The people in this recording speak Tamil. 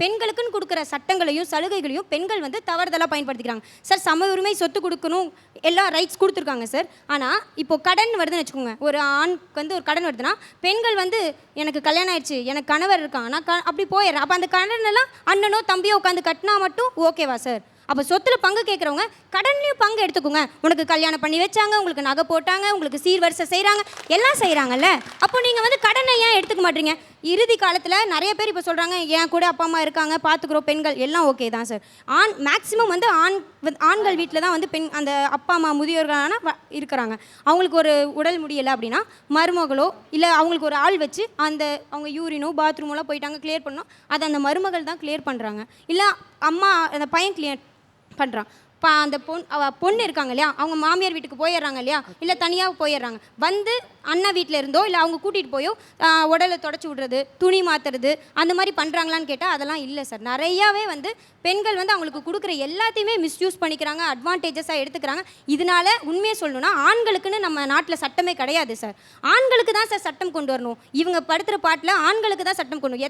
பெண்களுக்குன்னு கொடுக்குற சட்டங்களையும் சலுகைகளையும் பெண்கள் வந்து தவறுதலாக பயன்படுத்திக்கிறாங்க. சார் சம உரிமை சொத்து கொடுக்கணும் எல்லா ரைட்ஸ் கொடுத்துருக்காங்க சார். ஆனால் இப்போ கடன் வருதுன்னு வச்சுக்கோங்க. ஒரு ஆணுக்கு வந்து ஒரு கடன் வருதுன்னா பெண்கள் வந்து எனக்கு கல்யாணம் ஆயிடுச்சு எனக்கு கணவர் இருக்கான் நான் க அப்படி போயிடுறேன் அப்போ அந்த கடன் எல்லாம் அண்ணனோ தம்பியோ உட்காந்து கட்டினா மட்டும் ஓகேவா சார்? அப்போ சொத்துல பங்கு கேட்குறவங்க கடன்லையும் பங்கு எடுத்துக்கோங்க. உனக்கு கல்யாணம் பண்ணி வச்சாங்க உங்களுக்கு நகை போட்டாங்க உங்களுக்கு சீர்வரிசை செய்கிறாங்க எல்லாம் செய்கிறாங்கல்ல அப்போ நீங்கள் வந்து கடனை ஏன் எடுத்துக்க மாட்டீங்க? இறுதி காலத்தில் நிறைய பேர் இப்போ சொல்கிறாங்க என் கூட அப்பா அம்மா இருக்காங்க பார்த்துக்குறோம் பெண்கள். எல்லாம் ஓகே தான் சார் ஆண் மேக்ஸிமம் வந்து ஆண் ஆண்கள் வீட்டில் தான் வந்து பெண் அந்த அப்பா அம்மா முதியோர்களான இருக்கிறாங்க. அவங்களுக்கு ஒரு உடல் முடியலை அப்படின்னா மருமகளோ இல்லை அவங்களுக்கு ஒரு ஆள் வச்சு அந்த அவங்க யூரினோ பாத்ரூமெல்லாம் போயிட்டாங்க கிளியர் பண்ணோம் அதை அந்த மருமகள் தான் கிளியர் பண்ணுறாங்க இல்லை அம்மா அந்த பையன் கிளியர் பண்ணுறான் இப்போ அந்த பொண் அவ பொண்ணு இருக்காங்க இல்லையா? அவங்க மாமியார் வீட்டுக்கு போயிடுறாங்க இல்லையா? இல்லை தனியாக போயிடுறாங்க. வந்து அண்ணா வீட்டில் இருந்தோ இல்லை அவங்க கூட்டிகிட்டு போயோ உடலை தொடச்சி விடுறது துணி மாற்றுறது அந்த மாதிரி பண்ணுறாங்களான்னு கேட்டால் அதெல்லாம் இல்லை சார். நிறையாவே வந்து பெண்கள் வந்து அவங்களுக்கு கொடுக்குற எல்லாத்தையுமே மிஸ்யூஸ் பண்ணிக்கிறாங்க அட்வான்டேஜஸாக எடுத்துக்கிறாங்க. இதனால உண்மையை சொல்லணும்னா ஆண்களுக்குன்னு நம்ம நாட்டில் சட்டமே கிடையாது சார். ஆண்களுக்கு தான் சார் சட்டம் கொண்டு வரணும். இவங்க படுத்துகிற பாட்டில் ஆண்களுக்கு தான் சட்டம் கொண்டு